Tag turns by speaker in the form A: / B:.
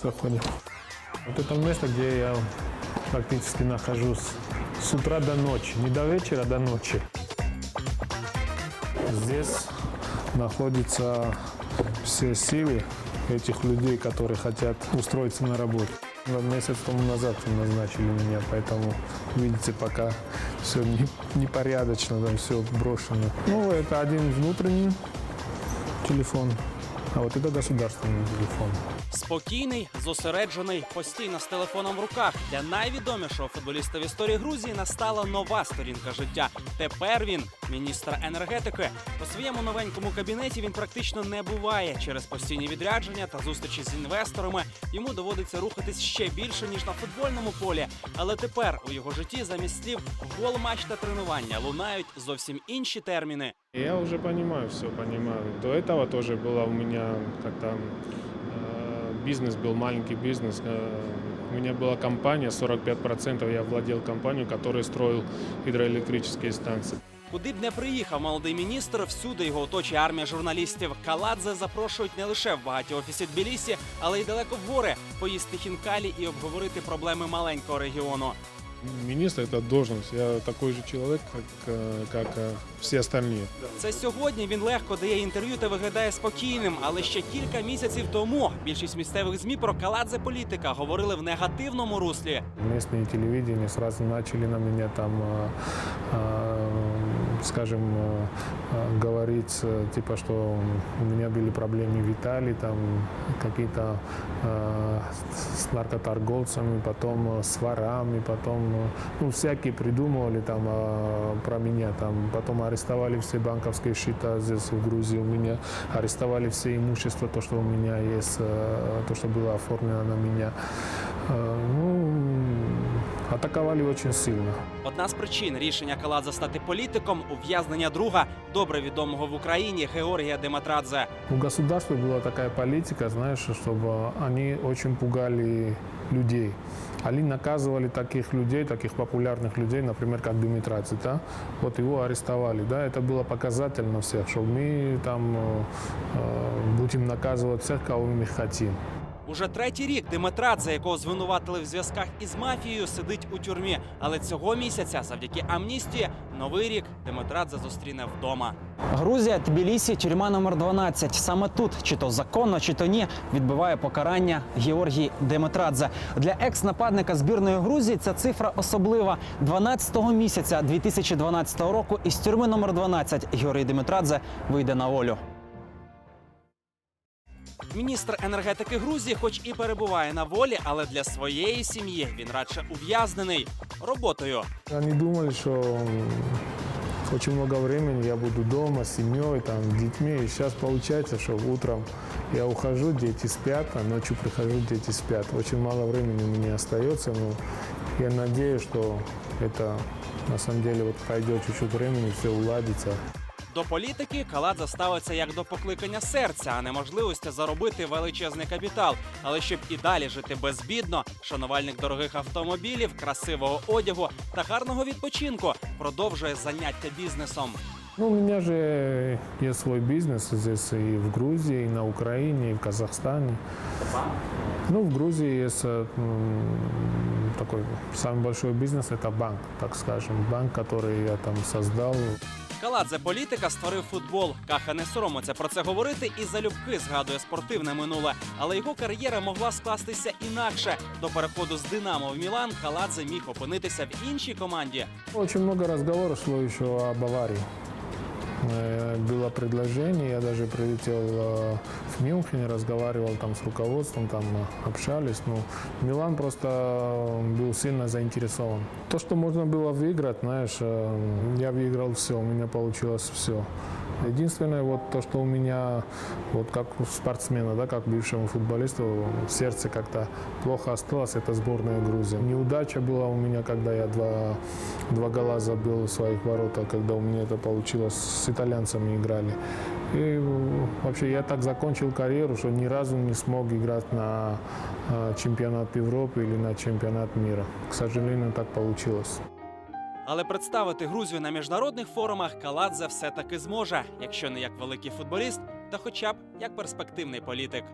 A: государства ходим. Вот это место, где я практически нахожусь с утра до ночи. Не до вечера, а до ночи. Здесь находятся все силы этих людей, которые хотят устроиться на работу. Месяц тому назад назначили меня, поэтому, видите, пока все непорядочно, там все брошено. Ну, это один внутренний телефон, а вот это государственный телефон.
B: Спокійний, зосереджений, постійно з телефоном в руках. Для найвідомішого футболіста в історії Грузії настала нова сторінка життя. Тепер він міністр енергетики. У своєму новенькому кабінеті він практично не буває через постійні відрядження та зустрічі з інвесторами. Йому доводиться рухатись ще більше ніж на футбольному полі. Але тепер у його житті замість слів гол, матч та тренування лунають зовсім інші терміни.
A: Я уже понимаю, все понимаю. До этого тоже было у меня как-то э, бизнес был, маленький бизнес. Э, у меня была компания, 45% я владел компанией, которая строил гидроэлектрические станции.
B: Куди б не приїхав молодий міністр, всюди його оточує армія журналістів. Каладзе запрошують не лише в багаті офісі Тбілісі, але й далеко в гори поїсти хінкалі і обговорити проблеми маленького регіону.
A: Министр – это должность. Я такой же человек, как, э, как э, все остальные.
B: Це сьогодні він легко дає інтерв'ю та виглядає спокійним. Але ще кілька місяців тому більшість місцевих змі про Каладзе політика говорили в негативному руслі.
A: Местные телевидения сразу начали на меня там, э, э, скажем, э, э, говорить, э, типа, что у меня были проблемы в Италии, там какие-то э, с наркоторговцами, потом э, с ворами, потом, э, ну, всякие придумывали там э, про меня, там, потом арестовали все банковские счета здесь в Грузии у меня, арестовали все имущество, то, что у меня есть, э, то, что было оформлено на меня. Э, Ну, атаковали очень сильно.
B: Одна з причин рішення Каладзе стати політиком ув'язнення друга, добре відомого в Україні Георгія Дематрадзе.
A: У государства была такая политика, знаешь, чтобы они очень пугали людей. Они наказывали таких людей, таких популярных людей, например, как Димитрадзе, да? Вот его арестовали, да, это было показательно всех, что мы там э, э, будем наказывать всех, кого мы хотим.
B: Уже третій рік Дематрадзе, якого звинуватили в зв'язках із мафією, сидить у тюрмі. Але цього місяця, завдяки амністії, новий рік Дематрадзе зустріне вдома.
C: Грузія, Тбілісі, тюрма номер 12. Саме тут, чи то законно, чи то ні, відбиває покарання Георгій Деметрадзе. Для екс-нападника збірної Грузії ця цифра особлива. 12-го місяця 2012 року із тюрми номер 12 Георгій Деметрадзе вийде на волю.
B: Міністр енергетики Грузії, хоч і перебуває на волі, але для своєї сім'ї він радше ув'язнений роботою.
A: Они думали, м, очень много времени я буду дома с семьей, там, с детьми. И сейчас получается, что утром я ухожу, дети спят, а ночью прихожу, дети спят. Очень мало времени у меня остается, но я надеюсь, что это на самом деле вот чуть-чуть времени, все уладится.
B: До політики Каладзе ставиться як до покликання серця, а не можливості заробити величезний капітал. Але щоб і далі жити безбідно, шанувальник дорогих автомобілів, красивого одягу та гарного відпочинку продовжує заняття бізнесом.
A: Ну, у меня же есть свой бизнес здесь и в Грузии, и на Украине, и в Казахстане. Ну, в Грузии есть э, м, такой самый большой бизнес, это банк, так скажем. Банк, который я там создал.
B: Каладзе політика створив футбол. Каха не соромиться про це говорити і залюбки згадує спортивне минуле. Але його кар'єра могла скластися інакше. До переходу з Динамо в Мілан Каладзе міг опинитися в іншій команді.
A: Дуже много разговоров шло ще об аварии. Э, Было предложение, я даже прилетел э, в Мюнхен, разговаривал там с руководством, там э, общались. Ну, Милан просто э, был сильно заинтересован. То, что можно было выиграть, знаешь, э, я выиграл все, у меня получилось все. Единственное, вот то, что у меня, вот как у спортсмена, да, как бывшему футболисту, сердце как-то плохо осталось, это сборная Грузии. Неудача была у меня, когда я два, два гола забил в своих воротах, когда у меня это получилось, с итальянцами играли. И вообще я так закончил карьеру, что ни разу не смог играть на э, чемпионат Европы или на чемпионат мира. К сожалению, так получилось.
B: Але представити Грузію на міжнародних форумах Каладзе все таки зможе, якщо не як великий футболіст, то хоча б як перспективний політик.